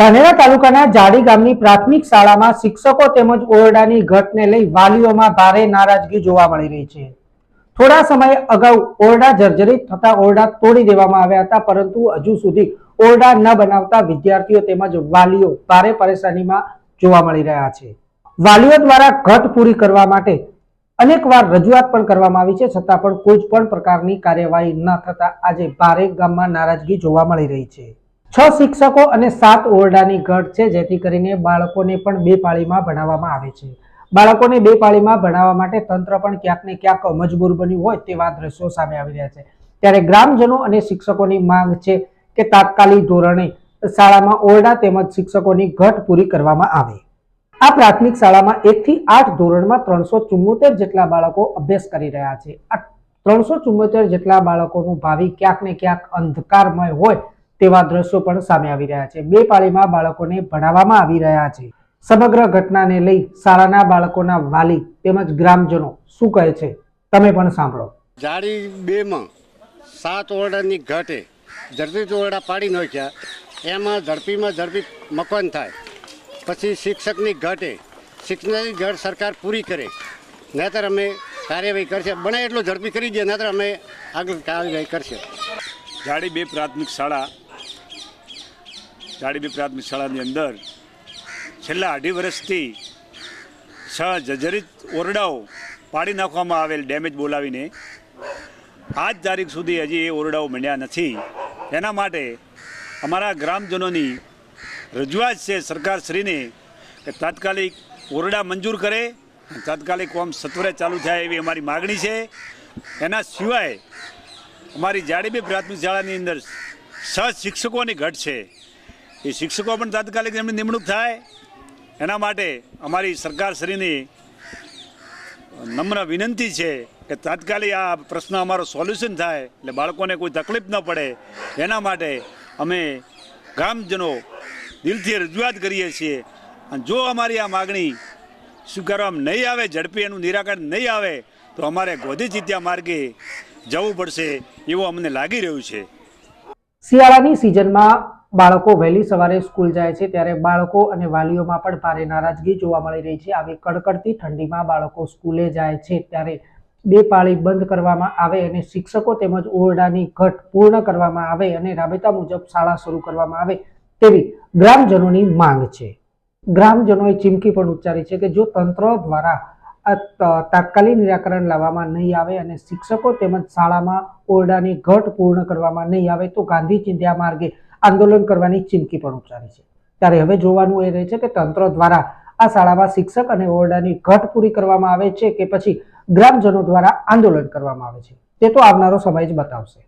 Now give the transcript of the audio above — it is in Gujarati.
ધાનેરા તાલુકાના જાડી ગામની પ્રાથમિક શાળામાં શિક્ષકો તેમજ ઓરડાની ઘટને લઈ વાલીઓમાં ભારે નારાજગી જોવા મળી રહી છે. થોડા સમય અગાઉ ઓરડા જર્જરિત થતા ઓરડા તોડી દેવામાં આવ્યા હતા, પરંતુ હજુ સુધી ઓરડા ન બનાવતા વિદ્યાર્થીઓ તેમજ વાલીઓ ભારે પરેશાનીમાં જોવા મળી રહ્યા છે. વાલીઓ દ્વારા ઘટ પૂરી કરવા માટે અનેકવાર રજૂઆત પણ કરવામાં આવી છે, છતાં પણ કોઈ પણ પ્રકારની કાર્યવાહી ન થતા આજે ભારે ગામમાં નારાજગી જોવા મળી રહી છે. છ શિક્ષકો અને સાત ઓરડાની ઘટ છે, જેથી કરીને બાળકોને પણ બે પાળીમાં ભણાવવામાં આવે છે. બાળકોને બે પાળીમાં ભણાવવા માટે તંત્ર પણ ક્યાંક ને ક્યાંક મજબૂર બન્યું હોય તેવા દ્રશ્યો સામે આવી રહ્યા છે. ત્યારે ગ્રામજનો અને શિક્ષકોની માંગ છે કે તાત્કાલિક ધોરણે શાળામાં ઓરડા તેમજ શિક્ષકોની ઘટ પૂરી કરવામાં આવે. આ પ્રાથમિક શાળામાં એક થી આઠ ધોરણમાં ત્રણસો ચુમ્મોતેર જેટલા બાળકો અભ્યાસ કરી રહ્યા છે. આ ત્રણસો ચુમ્મોતેર જેટલા બાળકોનું ભાવિ ક્યાંક ને ક્યાંક અંધકારમય હોય તેવા દ્રશ્યો પણ સામે આવી રહ્યા છે. બે પાળીમાં બાળકોને ભણાવવામાં આવી રહ્યા છે. સમગ્ર ઘટનાને લઈ શાળાના બાળકોના વાલી તેમજ ગ્રામજનો શું કહે છે? તમે પણ સાંભળો. જાડી બેમાં સાત ઓરડાની ઘટે ઝડપી ઓરડા પાડી નાખ્યા. એમાં ઝડપીમાં ઝડપી મકાન થાય. પછી શિક્ષકની ઘટે શિક્ષણની ઘટ સરકાર પૂરી કરે. નહીતર અમે કાર્યવાહી કરશે. બને એટલું ઝડપી કરી દે નહીતર અમે આગળ કાર્યવાહી કરશે. જાડી બે પ્રાથમિક શાળા જાડી પ્રાથમિક શાળાની અંદર છેલ્લા અઢી વર્ષથી છ જર્જરિત ઓરડાઓ પાડી નાખવામાં આવેલ ડેમેજ બોલાવીને આજ તારીખ સુધી હજી એ ઓરડાઓ મળ્યા નથી. એના માટે અમારા ગ્રામજનોની રજૂઆત છે સરકારશ્રીને કે તાત્કાલિક ઓરડા મંજૂર કરે તાત્કાલિક કોમ સત્વરે ચાલુ થાય એવી અમારી માગણી છે. એના સિવાય અમારી જાડીબી પ્રાથમિક શાળાની અંદર સહ શિક્ષકોની ઘટ છે. એ શિક્ષકો પણ તાત્કાલિક એમની નિમણૂક થાય. એના માટે અમારી સરકારશ્રીની નમ્ર વિનંતી છે કે તાત્કાલિક આ પ્રશ્ન અમારો સોલ્યુશન થાય એટલે બાળકોને કોઈ તકલીફ ન પડે. એના માટે અમે ગ્રામજનો દિલથી રજૂઆત કરીએ છીએ. અને જો અમારી આ માગણી સ્વીકારવામાં નહીં આવે, ઝડપી એનું નિરાકરણ નહીં આવે, તો અમારે ગોધી ચિત્યા માર્ગે જવું પડશે એવું અમને લાગી રહ્યું છે. શિયાળાની સિઝનમાં બાળકો વહેલી સવારે સ્કૂલ જાય છે ત્યારે બાળકો અને વાલીઓમાં પણ ભારે નારાજગી જોવા મળી રહી છે. આવી કડકડતી ઠંડીમાં બાળકો સ્કૂલે જાય છે ત્યારે બે પાળી બંધ કરવામાં આવે અને શિક્ષકો તેમજ ઓરડાની ઘટ પૂર્ણ કરવામાં આવે અને રાબેતા મુજબ શાળા શરૂ કરવામાં આવે તેવી ગ્રામજનોની માંગ છે. ગ્રામજનોએ ચીમકી પણ ઉચ્ચારી છે કે જો તંત્ર દ્વારા તાત્કાલિક નિરાકરણ લાવવામાં નહીં આવે અને શિક્ષકો તેમજ શાળામાં ઓરડાની ઘટ પૂર્ણ કરવામાં નહીં આવે તો ગાંધી ચિંધ્યા માર્ગે આંદોલન કરવાની ચીમકી પણ ઉચ્ચારી છે. ત્યારે હવે જોવાનું એ રહે છે કે તંત્ર દ્વારા આ શાળામાં શિક્ષક અને ઓરડાની ઘટ પૂરી કરવામાં આવે છે કે પછી ગ્રામજનો દ્વારા આંદોલન કરવામાં આવે છે. તે તો આવનારો સમય જ બતાવશે.